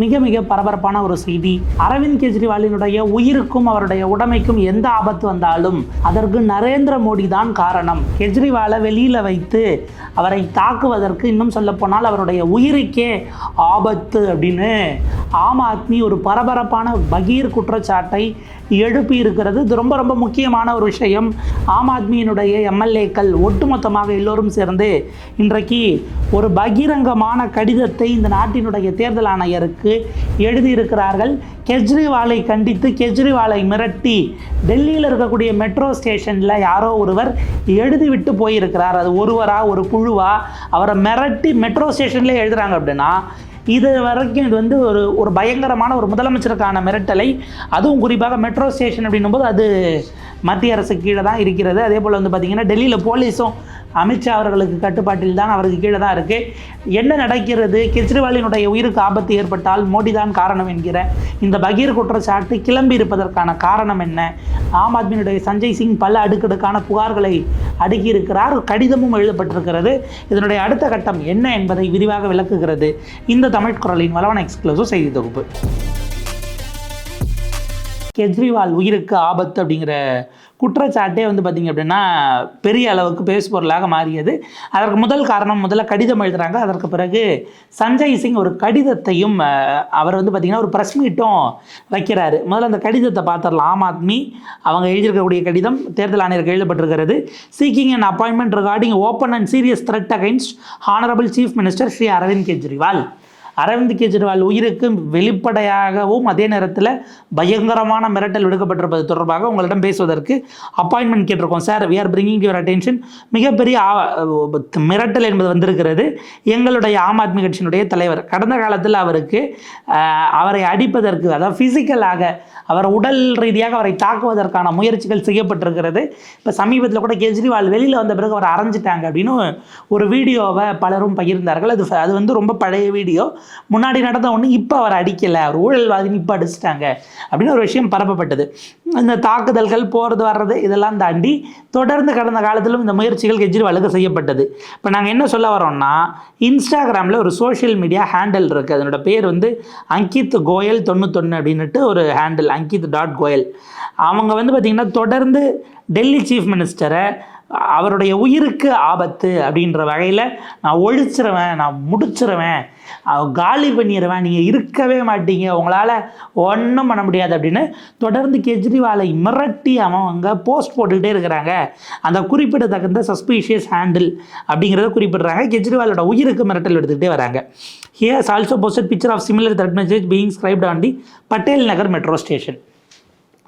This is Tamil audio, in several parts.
மிக மிக பரபரப்பான ஒரு செய்தி. அரவிந்த் கெஜ்ரிவாலினுடைய உயிருக்கும் அவருடைய உடைமைக்கும் எந்த ஆபத்து வந்தாலும் அதற்கு நரேந்திர மோடி தான் காரணம். கெஜ்ரிவாலை வெளியில வைத்து அவரை தாக்குவதற்கு இன்னும் சொல்ல போனால் அவருடைய உயிருக்கே ஆபத்து அப்படின்னு ஆம் ஆத்மி ஒரு பரபரப்பான பகீர் குற்றச்சாட்டை எழுப்பி இருக்கிறது இது ரொம்ப ரொம்ப முக்கியமான ஒரு விஷயம். ஆம் ஆத்மியினுடைய எம்எல்ஏக்கள் ஒட்டுமொத்தமாக எல்லோரும் சேர்ந்து இன்றைக்கு ஒரு பகிரங்கமான கடிதத்தை இந்த நாட்டினுடைய தேர்தல் ஆணையருக்கு எழுதியிருக்கிறார்கள். கெஜ்ரிவாலை கண்டித்து கெஜ்ரிவாலை மிரட்டி டெல்லியில் இருக்கக்கூடிய மெட்ரோ ஸ்டேஷனில் யாரோ ஒருவர் எழுதிவிட்டு போயிருக்கிறார். அது ஒருவரா ஒரு குழுவா? அவரை மிரட்டி மெட்ரோ ஸ்டேஷன்லேயே எழுதுகிறாங்க அப்படின்னா இது வரைக்கும் இது வந்து ஒரு ஒரு பயங்கரமான ஒரு முதலமைச்சருக்கான மிரட்டலை அதுவும் குறிப்பாக மெட்ரோ ஸ்டேஷன் அப்படின்னும்போது அது மத்திய அரசு கீழே தான் இருக்கிறது. அதே போல் வந்து பார்த்திங்கன்னா டெல்லியில் போலீஸும் அமித்ஷா அவர்களுக்கு கட்டுப்பாட்டில் தான் அவருக்கு கீழே தான் இருக்குது என்ன நடக்கிறது? கெஜ்ரிவாலினுடைய உயிருக்கு ஆபத்து ஏற்பட்டால் மோடி தான் காரணம் என்கிற இந்த பகீர் குற்றச்சாட்டு கிளம்பி இருப்பதற்கான காரணம் என்ன? ஆம் ஆத்மியினுடைய சஞ்சய் சிங் பல அடுக்கடுக்கான புகார்களை அடுக்கியிருக்கிறார். கடிதமும் எழுதப்பட்டிருக்கிறது. இதனுடைய அடுத்த கட்டம் என்ன என்பதை விரிவாக விளக்குகிறது இந்த தமிழ் குரலின் வளவன எக்ஸ்க்ளூசிவ் செய்தி தொகுப்பு. கெஜ்ரிவால் உயிருக்கு ஆபத்து அப்படிங்கிற குற்றச்சாட்டே வந்து பார்த்திங்க அப்படின்னா பெரிய அளவுக்கு பேசுபொருளாக மாறியது. அதற்கு முதல் காரணம் முதல்ல கடிதம் எழுதுகிறாங்க அதற்கு பிறகு சஞ்சய் சிங் ஒரு கடிதத்தையும் அவர் வந்து பார்த்திங்கன்னா ஒரு ப்ரெஸ் மீட்டும் வைக்கிறாரு. முதல்ல அந்த கடிதத்தை பார்த்துடலாம். ஆம் ஆத்மி அவங்க எழுதியிருக்கக்கூடிய கடிதம் தேர்தல் ஆணையருக்கு எழுதப்பட்டிருக்கிறது. Seeking and appointment regarding open and serious threat against honourable chief minister Shri Arvind Kejriwal Arvind Kejriwal உயிருக்கு வெளிப்படையாகவும் அதே நேரத்தில் பயங்கரமான மிரட்டல் விடுக்கப்பட்டிருப்பது தொடர்பாக உங்களிடம் பேசுவதற்கு அப்பாயின்மெண்ட் கேட்டிருக்கோம். Sir we are bringing your attention மிகப்பெரிய மிரட்டல் என்பது வந்திருக்கிறது. எங்களுடைய ஆம் ஆத்மி கட்சியினுடைய தலைவர். கடந்த காலத்தில் அவருக்கு அவரை அடிப்பதற்கு அதாவது ஃபிசிக்கலாக அவர் உடல் ரீதியாக அவரை தாக்குவதற்கான முயற்சிகள் செய்யப்பட்டிருக்கிறது. இப்போ சமீபத்தில் கூட கெஜ்ரிவால் வெளியில் வந்த பிறகு அவர் அரைஞ்சிட்டாங்க அப்படின்னு ஒரு வீடியோவை பலரும் பகிர்ந்தார்கள். அது அது வந்து ரொம்ப பழைய வீடியோ. முன்னாடி நடந்த ஒன்று இப்போ அவர் அடிக்கலை. அவர் ஊழல்வாதின்னு இப்போ அடிச்சிட்டாங்க. அப்படின்னு ஒரு விஷயம் பரப்பப்பட்டது. இந்த தாக்குதல்கள் போகிறது வர்றது இதெல்லாம் தாண்டி தொடர்ந்து கடந்த காலத்திலும் இந்த முயற்சிகள் கெஜ்ரிவாலுக்கு செய்யப்பட்டது. இப்போ நாங்கள் என்ன சொல்ல வரோம்னா இன்ஸ்டாகிராமில் ஒரு சோஷியல் மீடியா ஹேண்டில் இருக்குது அதனோட பேர் வந்து அங்கித் கோயல் தொண்ணூத்தொன்று அப்படின்னுட்டு ஒரு ஹேண்டில் அங்கித் டாட் கோயல் அவங்க வந்து பார்த்திங்கன்னா தொடர்ந்து டெல்லி சீஃப் மினிஸ்டரை அவருடைய உயிருக்கு ஆபத்து அப்படின்ற வகையில் நான் ஒழிச்சிருவேன் நான் முடிச்சிருவேன் காலி பண்ணிடுவேன் நீங்கள் இருக்கவே மாட்டீங்க உங்களால் ஒன்றும் பண்ண முடியாது அப்படின்னு தொடர்ந்து கெஜ்ரிவாலை மிரட்டி அவங்க போஸ்ட் போட்டுக்கிட்டே இருக்கிறாங்க. அந்த குறிப்பிடத்தகுந்த சஸ்பீஷியஸ் ஹேண்டில் அப்படிங்கிறத குறிப்பிடுறாங்க. கெஜ்ரிவாலோட உயிருக்கு மிரட்டல் எடுத்துக்கிட்டே வராங்க. Here's also posted picture of similar threat message being scribed on the Patel Nagar metro station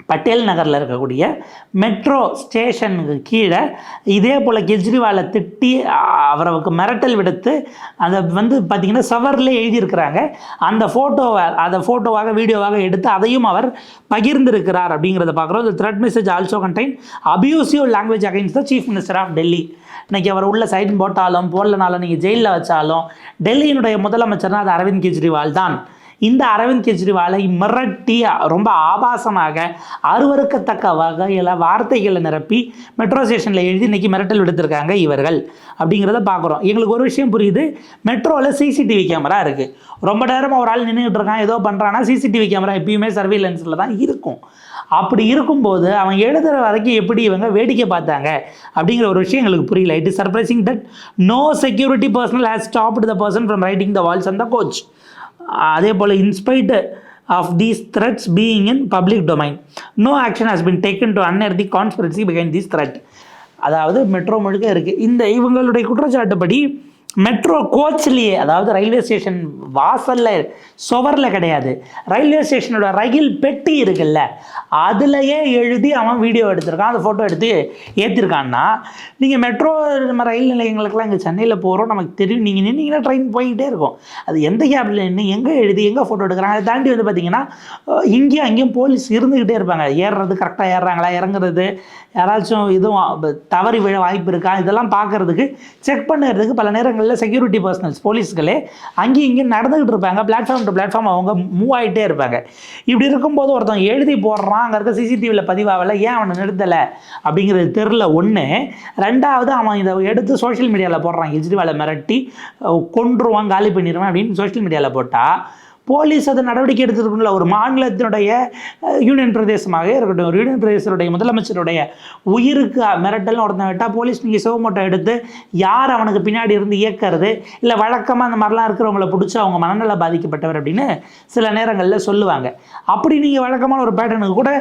Patel நகரில் இருக்கக்கூடிய மெட்ரோ ஸ்டேஷனுக்கு கீழே இதே போல் கெஜ்ரிவாலை திட்டி அ- அவருக்கு மிரட்டல் விடுத்து அதை வந்து பார்த்திங்கன்னா சவரில் எழுதியிருக்கிறாங்க. அந்த ஃபோட்டோவை அதை ஃபோட்டோவாக வீடியோவாக எடுத்து அதையும் அவர் பகிர்ந்திருக்கிறார் அப்படிங்கிறத பார்க்குறோம். இந்த threat message also contain abusive language against the chief minister of Delhi இன்னைக்கு அவர் உள்ள சைன் போட்டாலும் போடலனாலும் நீங்கள் ஜெயிலில் வச்சாலும் டெல்லியினுடைய முதலமைச்சர்னா அது அரவிந்த் கெஜ்ரிவால் தான். இந்த அரவிந்த் கெஜ்ரிவாலை மிரட்டி ரொம்ப ஆபாசமாக அருவருக்கத்தக்க வகையில் வார்த்தைகளை நிரப்பி மெட்ரோ ஸ்டேஷனில் எழுதி இன்றைக்கி மிரட்டல் விடுத்திருக்காங்க இவர்கள். அப்படிங்கிறத பார்க்குறோம் எங்களுக்கு ஒரு விஷயம் புரியுது. மெட்ரோவில் சிசிடிவி கேமரா இருக்குது ரொம்ப நேரமாக ஒரு ஆள் நின்றுட்டு இருக்கான் ஏதோ பண்ணுறான்னா சிசிடிவி கேமரா எப்பயுமே சர்வீலன்ஸில் தான் இருக்கும். அப்படி இருக்கும்போது அவன் எழுதுகிற வரைக்கும் எப்படி இவங்க வேடிக்கை பார்த்தாங்க அப்படிங்கிற ஒரு விஷயம் எங்களுக்கு புரியல. It is surprising that no security personnel has stopped the person from writing the walls and the coach அதே போல் in spite of these threats being in public domain no action has been taken to unearth the conspiracy behind these threat அதாவது மெட்ரோ முழுக்க இருக்குது இந்த இவங்களுடைய குற்றச்சாட்டுப்படி மெட்ரோ கோச்லேயே அதாவது ரயில்வே ஸ்டேஷன் வாசலில் சுவரில் கிடையாது. ரயில்வே ஸ்டேஷனோட ரயில் பெட்டி இருக்குல்ல அதுலையே எழுதி அவன் வீடியோ எடுத்திருக்கான். அந்த ஃபோட்டோ எடுத்து ஏற்றிருக்கான்னா நீங்கள் மெட்ரோ நம்ம ரயில் நிலையங்களுக்கெல்லாம் இங்கே சென்னையில் போகிறோம் நமக்கு தெரியும். நீங்கள் நின்னீங்கன்னா ட்ரெயின் போய்கிட்டே இருக்கும். அது எந்த கேப்பில் நின்று எங்கே எழுதி எங்கே ஃபோட்டோ எடுக்கிறாங்க அதை தாண்டி வந்து பார்த்தீங்கன்னா இங்கேயும் அங்கேயும் போலீஸ் இருந்துக்கிட்டே இருப்பாங்க. ஏறுறது கரெக்டாக ஏறுறாங்களா இறங்குறது யாராச்சும் இதுவும் தவறி விழ வாய்ப்பு இருக்கா இதெல்லாம் பார்க்கறதுக்கு செக் பண்ணுறதுக்கு பல நேரங்கள் நேரங்களில் செக்யூரிட்டி பர்சனல்ஸ் போலீஸ்களே அங்கேயும் இங்கேயும் நடந்துக்கிட்டு இருப்பாங்க. பிளாட்ஃபார்ம் டு பிளாட்ஃபார்ம் அவங்க மூவ் ஆகிட்டே இருப்பாங்க. இப்படி இருக்கும்போது ஒருத்தன் எழுதி போடுறான் அங்கே இருக்க சிசிடிவியில் பதிவாகல ஏன் அவனை நிறுத்தலை? அப்படிங்கிறது தெரில ஒன்று ரெண்டாவது அவன் இதை எடுத்து சோஷியல் மீடியாவில் போடுறான். கெஜ்ரிவாலை மிரட்டி கொன்றுவான் காலி பண்ணிடுவான் அப்படின்னு சோஷியல் மீடியாவில் போட்டால் போலீஸ் அதை நடவடிக்கை எடுத்துருக்கும்ல ஒரு மாநிலத்தினுடைய யூனியன் பிரதேசமாக இருக்கட்டும். ஒரு யூனியன் பிரதேசத்துடைய முதலமைச்சருடைய உயிருக்கு மிரட்டல்னு ஒருத்தன் விட்டால் போலீஸ் நீங்கள் சிவமோட்டோ எடுத்து யார் அவனுக்கு பின்னாடி இருந்து இயக்கிறது? இல்லை வழக்கமாக அந்த மாதிரிலாம் இருக்கிறவங்கள பிடிச்சி அவங்க மனநல பாதிக்கப்பட்டவர் அப்படின்னு சில நேரங்களில் சொல்லுவாங்க. அப்படி நீங்கள் வழக்கமான ஒரு பேட்டர்னுக்கு கூட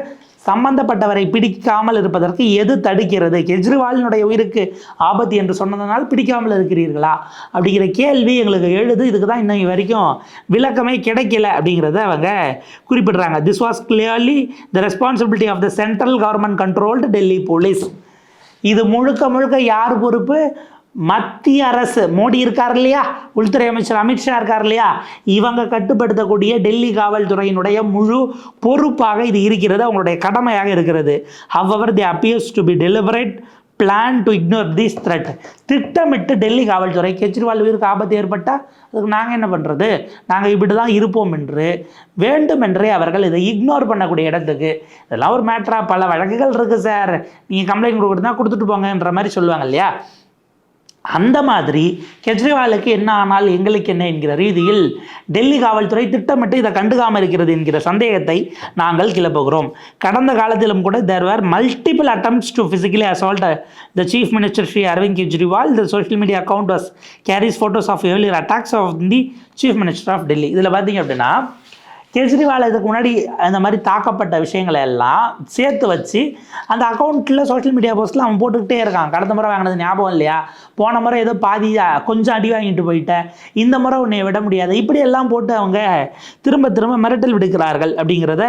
சம்பந்தப்பட்டவரை பிடிக்காமல் இருப்பதற்கு எது தடுக்கிறது? கெஜ்ரிவாலினுடைய உயிருக்கு ஆபத்து என்று சொன்னதனால் பிடிக்காமல் இருக்கிறீர்களா? அப்படிங்கிற கேள்வி எங்களுக்கு எழுது. இதுக்கு தான் இன்னும் வரைக்கும் விளக்கமே கிடைக்கல அப்படிங்கிறத அவங்க குறிப்பிடுறாங்க. This was clearly the responsibility of the central government controlled Delhi police இது முழுக்க முழுக்க யார் பொறுப்பு? மத்திய அரசு மோடி இருக்கார் இல்லையா? உள்துறை அமைச்சர் அமித்ஷா இருக்கார் இல்லையா? இவங்க கட்டுப்படுத்தக்கூடிய டெல்லி காவல்துறையினுடைய முழு பொறுப்பாக இது இருக்கிறது அவங்களுடைய கடமையாக இருக்கிறது. However the appears to be deliberate plan to ignore this threat திட்டமிட்டு டெல்லி காவல்துறை கெஜ்ரிவால் உயிருக்கு ஆபத்து ஏற்பட்டால் அதுக்கு நாங்கள் என்ன பண்ணுறது நாங்கள் இப்படி தான் இருப்போம் என்று வேண்டுமென்றே அவர்கள் இதை இக்னோர் பண்ணக்கூடிய இடத்துக்கு. இதெல்லாம் ஒரு மேட்ரா பல வழக்குகள் இருக்குது சார் நீங்கள் கம்ப்ளைண்ட் கொடுக்குறதுனா கொடுத்துட்டு போங்கன்ற மாதிரி சொல்லுவாங்க இல்லையா? அந்த மாதிரி கெஜ்ரிவாலுக்கு என்ன ஆனால் எங்களுக்கு என்ன என்கிற ரீதியில் டெல்லி காவல்துறை திட்டமிட்டு இதை கண்டுக்காமல் இருக்கிறது என்கிற சந்தேகத்தை நாங்கள் கிளப்புகிறோம். கடந்த காலத்திலும் கூட there were multiple attempts to physically assault the chief minister Shri Arvind Kejriwal the social media account was carries photos of earlier attacks of the chief minister of Delhi இதில் பார்த்தீங்க அப்படின்னா கெஜ்ரிவால் இதுக்கு முன்னாடி அந்த மாதிரி தாக்கப்பட்ட விஷயங்களை எல்லாம் சேர்த்து வச்சு அந்த அக்கௌண்ட்டில் சோஷியல் மீடியா போஸ்ட்டில் அவன் போட்டுக்கிட்டே இருக்கான். கடந்த முறை வாங்கினது ஞாபகம் இல்லையா? போன முறை ஏதோ பாதி கொஞ்சம் அடி வாங்கிட்டு போயிட்டேன். இந்த முறை உன்னை விட முடியாது. இப்படி எல்லாம் போட்டு அவங்க திரும்ப திரும்ப மிரட்டல் விடுக்கிறார்கள் அப்படிங்கிறத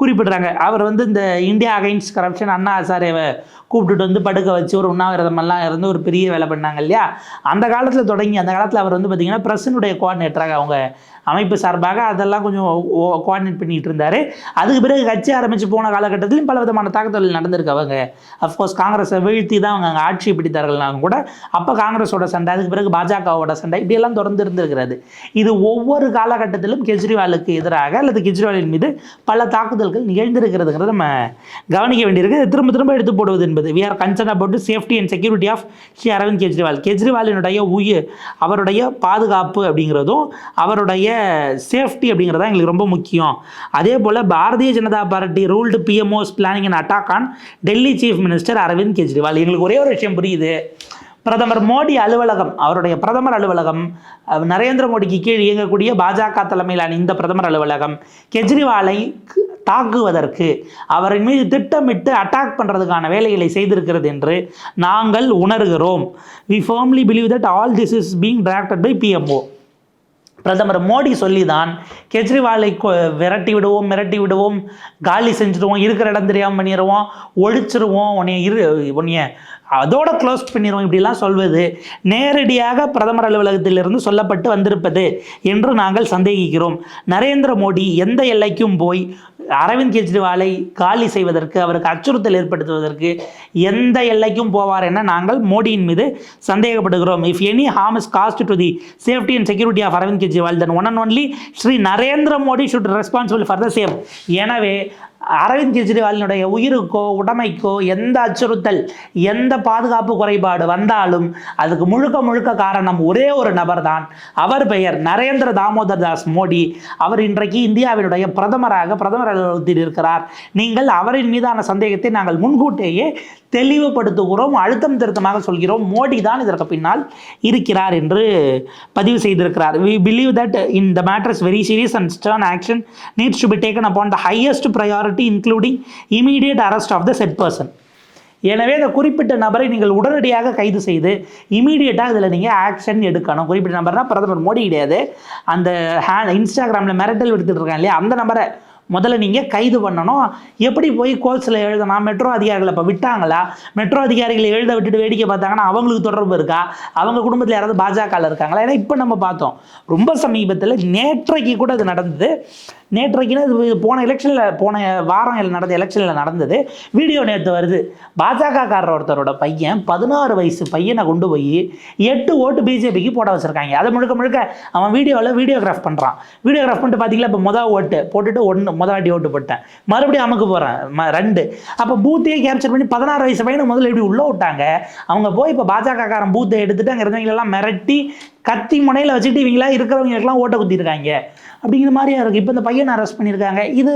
குறிப்பிடுறாங்க. அவர் வந்து இந்த இந்தியா அகைன்ஸ்ட் கரப்ஷன் அண்ணா ஹசாரேவை கூப்பிட்டுட்டு வந்து படுக்க வச்சு ஒரு உண்ணாவிரதமெல்லாம் இருந்து ஒரு பெரிய வேலை பண்ணாங்க இல்லையா? அந்த காலத்தில் தொடங்கி அந்த காலத்தில் அவர் வந்து பார்த்திங்கன்னா ப்ரெஸ்ஸினுடைய கோஆர்டினேட்டராக அவங்க அமைப்பு சார்பாக அதெல்லாம் கொஞ்சம் கோஆர்டினேட் பண்ணிட்டு இருந்தார். அதுக்கு பிறகு கட்சி ஆரம்பித்து போன காலகட்டத்திலும் பல விதமான தாக்குதல்கள் நடந்திருக்கு அவங்க. அஃப்கோர்ஸ் காங்கிரஸை வீழ்த்தி தான் அவங்க அங்கே ஆட்சி பிடித்தார்கள்னாலும் கூட அப்போ காங்கிரஸோட சண்டை அதுக்கு பிறகு பாஜகவோட சண்டை இப்படியெல்லாம் தொடர்ந்து இருந்திருக்கிறது. இது ஒவ்வொரு காலகட்டத்திலும் கெஜ்ரிவாலுக்கு எதிராக அல்லது கெஜ்ரிவாலின் மீது பல தாக்குதல்கள் நிகழ்ந்திருக்கிறதுங்கிறத நம்ம கவனிக்க வேண்டியிருக்கு. திரும்ப திரும்ப எடுத்து போடுவது என்பது. We are concern about safety and security of Shri Arvind Kejriwal கெஜ்ரிவாலினுடைய உயிர் அவருடைய பாதுகாப்பு அப்படிங்கிறதும் அவருடைய சேஃப்டி அப்படிங்கிறதா எங்களுக்கு ரொம்ப முக்கியம். அதே போல் Bharatiya Janata party ruled PMOs planning and attack on Delhi chief minister Arvind Kejriwal எங்களுக்கு ஒரே ஒரு விஷயம் புரியுது. பிரதமர் மோடி அலுவலகம் அவருடைய பிரதமர் அலுவலகம் நரேந்திர மோடிக்கு கீழ் இயங்கக்கூடிய பாஜக தலைமையிலான இந்த பிரதமர் அலுவலகம் கெஜ்ரிவாலை தாக்குவதற்கு அவரின் மீது திட்டமிட்டு அட்டாக் பண்ணுறதுக்கான வேலைகளை செய்திருக்கிறது என்று நாங்கள் உணர்கிறோம். We formally believe that all this is being tracked by PMO பிரதமர் மோடி சொல்லி தான் கெஜ்ரிவாலை கொ- விரட்டி விடுவோம் மிரட்டி விடுவோம் காலி செஞ்சுடுவோம் இருக்கிற இடம் தெரியாமல் பண்ணிடுவோம் ஒழிச்சிருவோம். உன்னைய இரு உன்னைய அதோட க்ளோஸ் பண்ணிடுவோம் இப்படிலாம் சொல்வது நேரடியாக பிரதமர் அலுவலகத்திலிருந்து சொல்லப்பட்டு வந்திருப்பது என்று நாங்கள் சந்தேகிக்கிறோம். நரேந்திர மோடி எந்த எல்லைக்கும் போய் அரவிந்த் கெஜ்ரிவாலை காலி செய்வதற்கு அவருக்கு அச்சுறுத்தல் ஏற்படுத்துவதற்கு எந்த எல்லைக்கும் போவார் என நாங்கள் மோடியின் மீது சந்தேகப்படுகிறோம். If any harm is caused to the safety and security of Arvind Kejriwal then one and only Shri Narendra Modi should responsible for the same எனவே அரவிந்த் கெஜ்ரிவாலினுடைய உயிருக்கோ உடைமைக்கோ எந்த அச்சுறுத்தல் எந்த பாதுகாப்பு குறைபாடு வந்தாலும் அதுக்கு முழுக்க முழுக்க காரணம் ஒரே ஒரு நபர் தான் அவர் பெயர் நரேந்திர தாமோதர் தாஸ் மோடி. அவர் இன்றைக்கு இந்தியாவினுடைய பிரதமராக பிரதமர் அலுவலகத்தில் இருக்கிறார். நீங்கள் அவரின் மீதான சந்தேகத்தை நாங்கள் முன்கூட்டியே தெளிவுபடுத்துகிறோம் அழுத்தம் திருத்தமாக சொல்கிறோம். மோடி தான் இதற்கு பின்னால் இருக்கிறார் என்று பதிவு செய்திருக்கிறார். We believe that in the matters very serious and stern action needs to be taken upon the highest priority including immediate arrest of the said person எனவே இந்த குறிப்பிட்ட நபரை நீங்கள் உடனடியாக கைது செய்து இமீடியட்டாக இதில் நீங்கள் ஆக்ஷன் எடுக்கணும். குறிப்பிட்ட நபர்னா பிரதமர் மோடி கிடையாது அந்த ஹேண்ட் இன்ஸ்டாகிராமில் மிரட்டல் விடுத்துட்டு இருக்காங்க இல்லையா? அந்த நபரை முதல்ல நீங்கள் கைது பண்ணணும். எப்படி போய் கோர்ட்ஸில் எழுதணும்? மெட்ரோ அதிகாரிகளை இப்போ விட்டாங்களா? மெட்ரோ அதிகாரிகளை எழுத விட்டுட்டு வேடிக்கை பார்த்தாங்கன்னா அவங்களுக்கு தொடர்பு இருக்கா? அவங்க குடும்பத்தில் யாராவது பாஜகவில் இருக்காங்களா? ஏன்னா இப்போ நம்ம பார்த்தோம். ரொம்ப சமீபத்தில் நேற்றைக்கு கூட அது நடந்தது. நேற்றைக்குன்னு இது போன எலெக்ஷனில் போன வாரம் நடந்த எலெக்ஷனில் நடந்தது. வீடியோ நேற்று வருது. பாஜகக்காரர் ஒருத்தரோட பையன் பதினாறு வயசு பையனை கொண்டு போய் எட்டு ஓட்டு பிஜேபிக்கு போட வச்சுருக்காங்க. அதை முழுக்க முழுக்க அவன் வீடியோவில் வீடியோகிராஃப் பண்ணுறான் வீடியோகிராஃப் பண்ணிட்டு பார்த்தீங்களா இப்போ மொதல் ஓட்டு போட்டுட்டு ஒன்று முதலாட்டி ஓட்டு போட்டேன். மறுபடியும் அமுக்கு போகிறேன் ரெண்டு. அப்போ பூத்தையே கேப்சர் பண்ணி பதினாறு வயசு பையனை முதல்ல எப்படி உள்ளே விட்டாங்க? அவங்க போய் இப்போ பாஜகக்காரன் பூத்தை எடுத்துட்டு அங்கே இருந்தவங்களெல்லாம் மிரட்டி கத்தி முனையில் வச்சுட்டு இவங்களா இருக்கிறவங்களுக்கெல்லாம் ஓட்டை குத்திருக்காங்க. அப்படிங்கிற மாதிரியா இருக்குது இப்போ இந்த பையனை அரெஸ்ட் பண்ணியிருக்காங்க. இது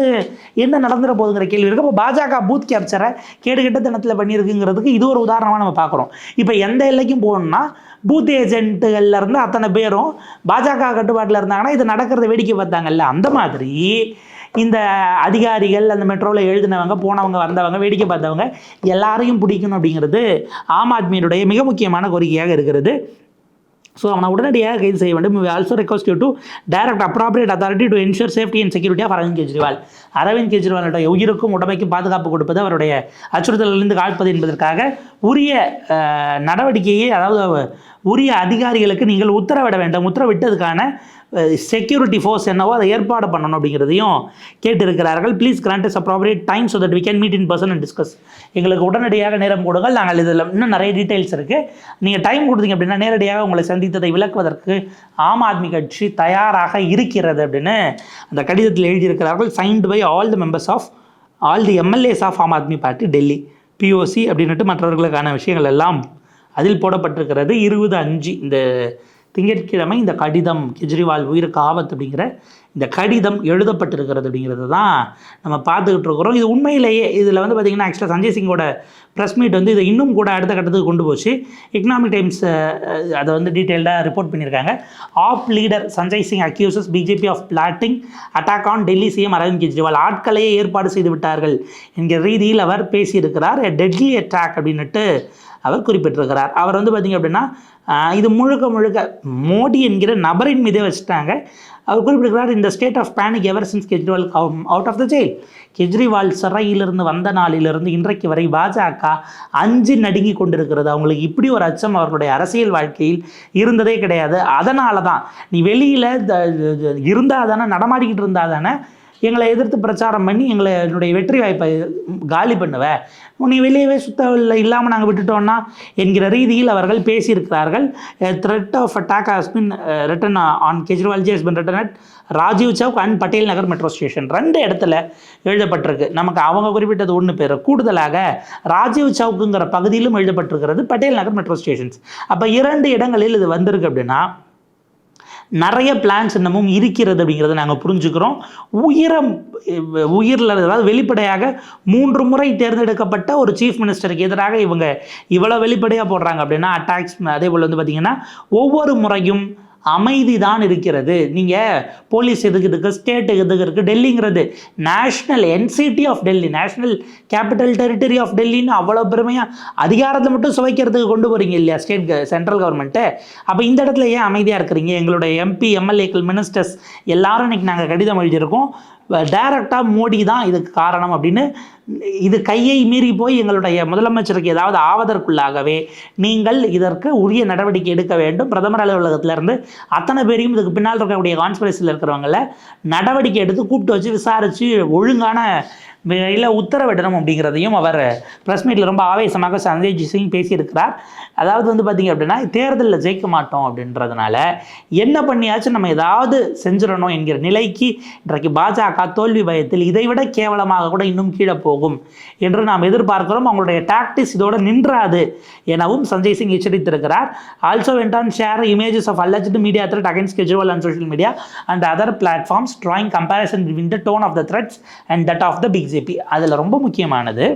என்ன நடந்துட போகுதுங்கிற கேள்வி இருக்குது இப்போ பாஜக பூத் கேப்சரை கேடுகட்ட தினத்தில் பண்ணியிருக்குங்கிறதுக்கு இது ஒரு உதாரணமாக நம்ம பார்க்குறோம். இப்போ எந்த எல்லைக்கும் போகணும்னா பூத் ஏஜென்ட்டுகள்ல இருந்து அத்தனை பேரும் பாஜக கட்டுப்பாட்டில் இருந்தாங்கன்னா இது நடக்கிறத வேடிக்கை பார்த்தாங்கல்ல. அந்த மாதிரி இந்த அதிகாரிகள் அந்த மெட்ரோவில் எழுதினவங்க போனவங்க வந்தவங்க வேடிக்கை பார்த்தவங்க எல்லாரையும் பிடிக்கணும் அப்படிங்கிறது ஆம் ஆத்மியினுடைய மிக முக்கியமான கோரிக்கையாக இருக்கிறது. ஸோ அவனை உடனடியாக கைது செய்ய வேண்டும். Also request you to direct appropriate authority to ensure safety and security of Arvind Kejriwal. Arvind கெஜ்ரிவாலுடைய உயிருக்கும் உடமைக்கும் பாதுகாப்பு கொடுப்பது அவருடைய அச்சுறுத்தலிலிருந்து காப்பது என்பதற்காக உரிய நடவடிக்கையை அதாவது உரிய அதிகாரிகளுக்கு நீங்கள் உத்தரவிட வேண்டும். உத்தரவிட்டதுக்கான செக்யூரிட்டி ஃபோர்ஸ் என்னவோ அதை ஏற்பாடு பண்ணணும் அப்படிங்கிறதையும் கேட்டிருக்கிறார்கள். Please grant is appropriate time so that we can meet in person and discuss எங்களுக்கு உடனடியாக நேரம் கொடுங்கள். நாங்கள் இதில் இன்னும் நிறைய டீட்டெயில்ஸ் இருக்குது நீங்கள் டைம் கொடுத்தீங்க அப்படின்னா நேரடியாக உங்களை சந்தித்ததை விளக்குவதற்கு ஆம் ஆத்மி கட்சி தயாராக இருக்கிறது அப்படின்னு அந்த கடிதத்தில் எழுதியிருக்கிறார்கள். Signed by all the members of all the MLAs of Aam Aadmi party Delhi. POC அப்படின்ட்டு மற்றவர்களுக்கான விஷயங்கள் எல்லாம் அதில் போடப்பட்டிருக்கிறது. இருபது அஞ்சு இந்த திங்கட்கிழமை இந்த கடிதம் கெஜ்ரிவால் உயிருக்கு ஆபத்து அப்படிங்கிற இந்த கடிதம் எழுதப்பட்டிருக்கிறது அப்படிங்கிறது தான் நம்ம பார்த்துக்கிட்டு இருக்கிறோம். இது உண்மையிலேயே இதில் வந்து பார்த்திங்கன்னா ஆக்சுவலாக சஞ்சய் சிங்கோட ப்ரெஸ் மீட் வந்து இதை இன்னும் கூட அடுத்த கட்டத்துக்கு கொண்டு போச்சு. எக்கனாமிக் டைம்ஸ் அதை வந்து டீட்டெயில்டாக ரிப்போர்ட் பண்ணியிருக்காங்க. AAP leader Sanjay Singh accuses BJP of plotting attack on Delhi CM Arvind Kejriwal ஆட்களையே ஏற்பாடு செய்து விட்டார்கள் என்கிற ரீதியில் அவர் பேசியிருக்கிறார். டெட்லி அட்டாக் அப்படின்னுட்டு அவர் குறிப்பிட்டிருக்கிறார். அவர் வந்து பார்த்திங்க அப்படின்னா இது முழுக்க முழுக்க மோடி என்கிற நபரின் மீதே வச்சுட்டாங்க. அவர் குறிப்பிடுகிறார் இந்த state of panic ever since Kejriwal out of the jail Kejriwal சிறையிலிருந்து வந்த நாளிலிருந்து இன்றைக்கு வரை பாஜக அஞ்சு நடுங்கி கொண்டிருக்கிறது. அவங்களுக்கு இப்படி ஒரு அச்சம் அவர்களுடைய அரசியல் வாழ்க்கையில் இருந்ததே கிடையாது. அதனால தான் நீ வெளியில் இருந்தால் தானே நடமாடிக்கிட்டு இருந்தால் தானே எங்களை எதிர்த்து பிரச்சாரம் பண்ணி எங்களை என்னுடைய வெற்றி வாய்ப்பை காலி பண்ணுவ. உன்னை வெளியவே சுத்த இல்லை இல்லாமல் நாங்கள் விட்டுட்டோம்னா என்கிற ரீதியில் அவர்கள் பேசியிருக்கிறார்கள். Threat of attack has been written on Kejriwal ji has been written at Rajiv Chowk and Patel Nagar metro station ரெண்டு இடத்துல எழுதப்பட்டிருக்கு. நமக்கு அவங்க குறிப்பிட்டது ஒன்று பேர். கூடுதலாக ராஜீவ் சவுக்குங்கிற பகுதியிலும் எழுதப்பட்டிருக்கிறது பட்டேல் நகர் மெட்ரோ ஸ்டேஷன்ஸ் அப்போ இரண்டு இடங்களில் இது வந்திருக்கு அப்படின்னா நிறைய பிளான்ஸ் இன்னமும் இருக்கிறது அப்படிங்கிறத நாங்கள் புரிஞ்சுக்கிறோம். உயரம் உயிரில் அதாவது வெளிப்படையாக மூன்று முறை தேர்ந்தெடுக்கப்பட்ட ஒரு சீஃப் மினிஸ்டருக்கு எதிராக இவங்க இவ்வளோ வெளிப்படையாக போடுறாங்க அப்படின்னா அட்டாக்ஸ் அதே போல் வந்து பார்த்திங்கன்னா ஒவ்வொரு முறையும் அமைதி தான் இருக்கிறது. நீங்கள் போலீஸ் எதுக்கு இருக்குது ஸ்டேட் எதுக்கு இருக்குது டெல்லிங்கிறது. National NCT of Delhi national capital territory of டெல்லின்னு அவ்வளோ பெருமையாக அதிகாரத்தை மட்டும் சுவைக்கிறதுக்கு கொண்டு போகிறீங்க இல்லையா ஸ்டேட் சென்ட்ரல் கவர்மெண்ட்டு அப்போ இந்த இடத்துல ஏன் அமைதியாக இருக்கிறீங்க? எங்களுடைய எம்பி எம்எல்ஏக்கள் மினிஸ்டர்ஸ் எல்லாரும் இன்றைக்கி நாங்கள் கடிதம் எழுதியிருக்கோம். டைரக்டாக மோடி தான் இதுக்கு காரணம் அப்படின்னு இது கையை மீறி போய் எங்களுடைய முதலமைச்சருக்கு ஏதாவது ஆவதற்குள்ளாகவே நீங்கள் இதற்கு உரிய நடவடிக்கை எடுக்க வேண்டும். பிரதமர் அலுவலகத்திலிருந்து அத்தனை பேரையும் இதுக்கு பின்னால் இருக்கக்கூடிய கான்ஸ்பிரசியில் இருக்கிறவங்கள நடவடிக்கை எடுத்து கூப்பிட்டு வச்சு விசாரித்து ஒழுங்கான இல்லை உத்தரவிடணும் அப்படிங்கிறதையும் அவர் ப்ரெஸ் மீட்டில் ரொம்ப ஆவேசமாக சஞ்சய் சிங் பேசியிருக்கிறார். அதாவது வந்து பார்த்திங்க அப்படின்னா தேர்தலில் ஜெயிக்க மாட்டோம் அப்படின்றதுனால என்ன பண்ணியாச்சும் நம்ம ஏதாவது செஞ்சிடணும் என்கிற நிலைக்கு இன்றைக்கு பாஜக தோல்வி பயத்தில் இதைவிட கேவலமாக கூட இன்னும் கீழே போகும். என்று நாம் எதிர்பார்க்கிறோம். அவங்களுடைய டாக்டிஸ் இதோடு நின்றாது எனவும் Sanjay Singh எச்சரித்திருக்கிறார். Also went on share images of alleged media threat against Kejriwal and social media and other platforms drawing comparison between the tone of the threats and that of the BJP அதில் ரொம்ப முக்கியமானது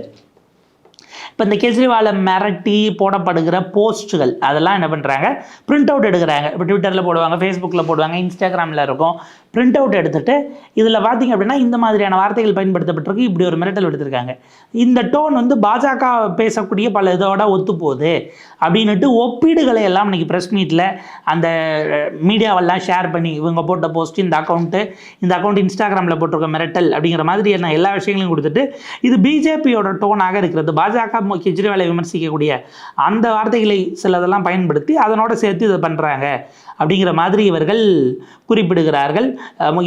இப்போ இந்த கெஜ்ரிவாலை மிரட்டி போடப்படுகிற போஸ்ட்டுகள் அதெல்லாம் என்ன பண்ணுறாங்க பிரிண்ட் அவுட் எடுக்கிறாங்க. இப்போ ட்விட்டரில் போடுவாங்க ஃபேஸ்புக்கில் போடுவாங்க இன்ஸ்டாகிராமில் இருக்கும். பிரிண்ட் அவுட் எடுத்துட்டு இதில் பார்த்தீங்க அப்படின்னா இந்த மாதிரியான வார்த்தைகள் பயன்படுத்தப்பட்டிருக்கு. இப்படி ஒரு மிரட்டல் எடுத்திருக்காங்க இந்த டோன் வந்து பாஜக பேசக்கூடிய பல இதோட ஒத்துப்போகுது. அப்படின்ட்டு ஒப்பீடுகளை எல்லாம் இன்னைக்கு ப்ரெஸ் மீட்டில் அந்த மீடியாவெல்லாம் ஷேர் பண்ணி இவங்க போட்ட போஸ்ட் இந்த அக்கௌண்ட்டு இந்த அக்கௌண்ட் இன்ஸ்டாகிராமில் போட்டிருக்க மிரட்டல் அப்படிங்கிற மாதிரியான எல்லா விஷயங்களையும் கொடுத்துட்டு இது பிஜேபியோட டோனாக இருக்கிறது. பாஜக மு- கெஜ்ரிவாலை விமர்சிக்கக்கூடிய அந்த வார்த்தைகளை சிலதெல்லாம் பயன்படுத்தி அதனோட சேர்த்து இதை பண்ணுறாங்க அப்படிங்கிற மாதிரி இவர்கள் குறிப்பிடுகிறார்கள்.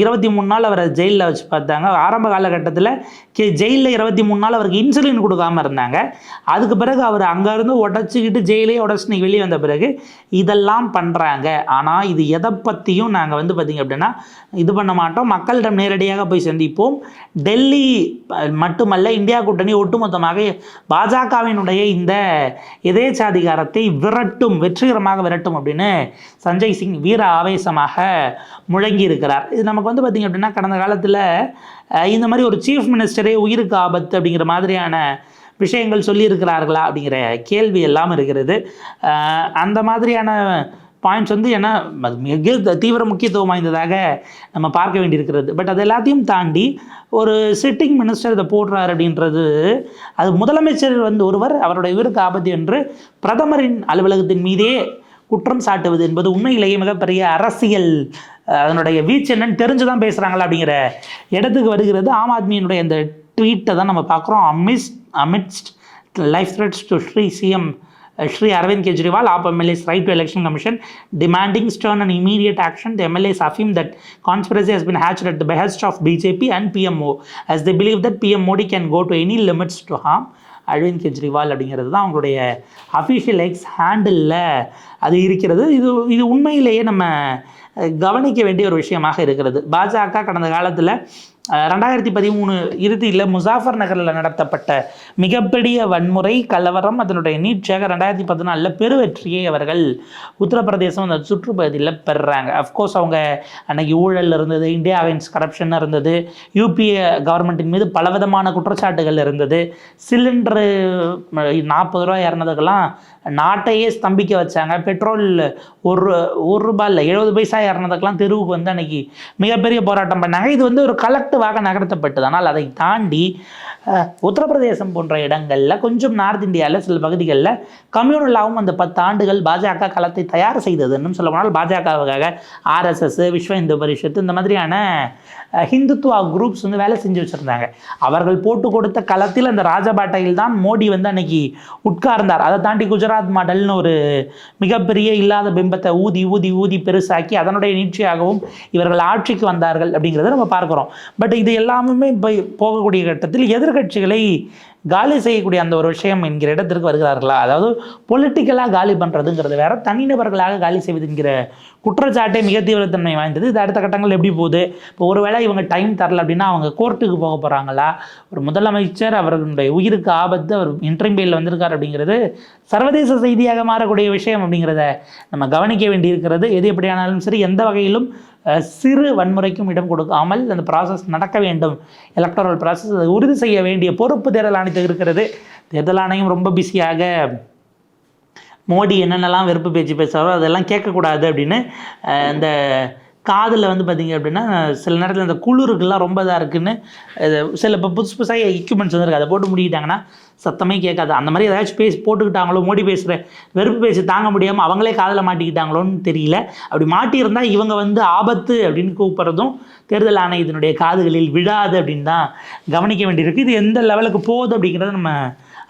இருபத்தி மூணு நாள் அவரை ஜெயிலில் வச்சு பார்த்தாங்க. ஆரம்ப காலகட்டத்தில் கே ஜெயிலில் இருபத்தி மூணு நாள் அவருக்கு இன்சுலின் கொடுக்காம இருந்தாங்க. அதுக்கு பிறகு அவர் அங்கேருந்து உடச்சிக்கிட்டு ஜெயிலே உடச்சி வெளியே வந்த பிறகு இதெல்லாம் பண்ணுறாங்க ஆனால் இது எதை பற்றியும் நாங்கள் வந்து பார்த்திங்க அப்படின்னா இது பண்ண மாட்டோம். மக்களிடம் நேரடியாக போய் சந்திப்போம். டெல்லி மட்டுமல்ல இந்தியா கூட்டணி ஒட்டுமொத்தமாக பாஜகவினுடைய இந்த எதேச்சாதிகாரத்தை விரட்டும் வெற்றிகரமாக விரட்டும் அப்படின்னு சஞ்சய் சிங் வீர ஆவேசமாக முழங்கி இருக்கிறார் இது நமக்கு வந்து பார்த்திங்க அப்படின்னா கடந்த காலத்தில் இந்த மாதிரி ஒரு சீஃப் மினிஸ்டரே உயிருக்கு ஆபத்து அப்படிங்கிற மாதிரியான விஷயங்கள் சொல்லியிருக்கிறார்களா அப்படிங்கிற கேள்வி எல்லாம் இருக்கிறது. அந்த மாதிரியான பாயிண்ட்ஸ் வந்து ஏன்னா மிக தீவிர முக்கியத்துவம் வாய்ந்ததாக நம்ம பார்க்க வேண்டியிருக்கிறது. பட் அது எல்லாத்தையும் தாண்டி ஒரு சிட்டிங் மினிஸ்டர் இதை போடுறார் அப்படின்றது அது முதலமைச்சர் வந்து ஒருவர் அவருடைய உயிருக்கு ஆபத்து என்று பிரதமரின் அலுவலகத்தின் மீதே குற்றம் சாட்டுவது என்பது உண்மையிலேயே மிகப்பெரிய அரசியல் அதனுடைய வீச்சு என்னன்னு தெரிஞ்சு தான் பேசுகிறாங்களா அப்படிங்கிற இடத்துக்கு வருகிறது ஆம் ஆத்மியினுடைய இந்த ட்வீட்டை தான் நம்ம பார்க்குறோம் amid amidst life threats to Shri CM Shri Arvind Kejriwal AAP MLAs write to election commission demanding stern and immediate action the MLAs affirm that conspiracy has been hatched at the behest of BJP and PMO as the believe that PM Modi can go to any limits to harm Arvind Kejriwal அப்படிங்கிறது தான் அவங்களுடைய அஃபிஷியல் எக்ஸ் ஹேண்டிலில் அது இருக்கிறது இது இது உண்மையிலேயே நம்ம கவனிக்க வேண்டிய ஒரு விஷயமாக இருக்கிறது. பாஜக கடந்த காலத்தில் ரெண்டாயிரத்தி பதிமூணு இறுதியில் முசாஃபர் நகரில் நடத்தப்பட்ட மிகப்பெரிய வன்முறை கலவரம் அதனுடைய நீட்சியாக ரெண்டாயிரத்தி பதினாலில் பெருவெற்றியை அவர்கள் உத்தரப்பிரதேசம் அந்த சுற்றுப்பகுதியில் பெறுறாங்க. அஃப்கோர்ஸ் அவங்க அன்னைக்கு ஊழல் இருந்தது இந்தியா அகைன்ஸ் கரப்ஷன் இருந்தது யூபிஏ கவர்மெண்ட்டின் மீது பலவிதமான குற்றச்சாட்டுகள் இருந்தது. சிலிண்டரு நாற்பது ரூபா இறந்ததுக்கெல்லாம் நாட்டையே ஸ்தம்பிக்க வச்சாங்க. பெட்ரோல் ஒரு ஒரு ரூபாய் இல்லை எழுபது பைசா இறந்ததுக்கெல்லாம் தெருவுக்கு வந்து அன்னைக்கு மிகப்பெரிய போராட்டம் பண்ணாங்க. இது வந்து ஒரு கலெக்டிவாக நகர்த்தப்பட்டது. ஆனால் அதை தாண்டி உத்தரப்பிரதேசம் போன்ற இடங்களில் கொஞ்சம் நார்த் இந்தியாவில் சில பகுதிகளில் கம்யூனலாகவும் அந்த பத்து ஆண்டுகள் பாஜக களத்தை தயார் செய்ததுன்னு சொல்ல போனால் பாஜகவுக்காக ஆர்எஸ்எஸ் விஸ்வ இந்து பரிஷத்து இந்த மாதிரியான ஹிந்துத்துவா குரூப்ஸ் வந்து வேலை செஞ்சு வச்சுருந்தாங்க. அவர்கள் போட்டு கொடுத்த களத்தில் அந்த ராஜபாட்டையில் தான் மோடி வந்து அன்னைக்கு உட்கார்ந்தார். அதை தாண்டி குஜராத் மாடல்னு ஒரு மிகப்பெரிய இல்லாத பிம்பத்தை ஊதி ஊதி ஊதி பெருசாக்கி அதனுடைய நீட்சியாகவும் இவர்கள் ஆட்சிக்கு வந்தார்கள் அப்படிங்கிறத நம்ம பார்க்குறோம். பட் இது எல்லாமே இப்போ போகக்கூடிய கட்டத்தில் எதிர்கட்சிகளை காலி செய்யக்கூடிய அந்த ஒரு விஷயம் என்கிற இடத்திற்கு வருகிறார்களா? அதாவது பொலிட்டிக்கலாக காலி பண்ணுறதுங்கிறது வேற தனிநபர்களாக காலி செய்வது என்கிற குற்றச்சாட்டே மிக தீவிரத்தன்மை வாய்ந்தது. இது அடுத்த கட்டங்கள் எப்படி போகுது? இப்போ ஒருவேளை இவங்க டைம் தரல அப்படின்னா அவங்க கோர்ட்டுக்கு போக போகிறாங்களா ஒரு முதலமைச்சர் அவர்களுடைய உயிருக்கு ஆபத்து அவர் இன்டர்ம் பெயில் வந்திருக்கார் அப்படிங்கிறது சர்வதேச செய்தியாக மாறக்கூடிய விஷயம் அப்படிங்கிறத நம்ம கவனிக்க வேண்டியிருக்கிறது. எது எப்படியானாலும் சரி எந்த வகையிலும் சிறு வன்முறைக்கும் இடம் கொடுக்காமல் அந்த ப்ராசஸ் நடக்க வேண்டும். எலக்ட்ரல் ப்ராசஸ் அதை உறுதி செய்ய வேண்டிய பொறுப்பு தேர்தல் ஆணையத்துக்கு இருக்கிறது. தேர்தல் ஆணையம் ரொம்ப பிஸியாக மோடி என்னென்னலாம் வெறுப்பு பேச்சு பேசுகிறாரோ அதெல்லாம் கேட்கக்கூடாது அப்படின்னு இந்த காதில் வந்து பார்த்தீங்க அப்படின்னா சில நேரத்தில் இந்த குளிருக்கெல்லாம் ரொம்ப இதாக இருக்குதுன்னு சில இப்போ புதுசு புதுசாக எக்யூப்மெண்ட்ஸ் வந்துருக்கு அதை போட்டு முடிக்கிட்டாங்கன்னா சத்தமே கேட்காது. அந்த மாதிரி ஏதாச்சும் பேசி போட்டுக்கிட்டாங்களோ மோடி பேசுகிற வெறுப்பு பேசி தாங்க முடியாமல் அவங்களே காதில் மாட்டிக்கிட்டாங்களோன்னு தெரியல. அப்படி மாட்டியிருந்தால் இவங்க வந்து ஆபத்து அப்படின்னு கூப்பிட்றதும் தேர்தல் ஆணையத்தினுடைய காதுகளில் விழாது அப்படின்னு தான் கவனிக்க வேண்டியிருக்கு. இது எந்த லெவலுக்கு போகுது அப்படிங்கிறத நம்ம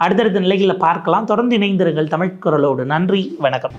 அடுத்தடுத்த நிலைகளில் பார்க்கலாம். தொடர்ந்து இணைந்திருங்கள் தமிழ் குரலோடு. நன்றி வணக்கம்.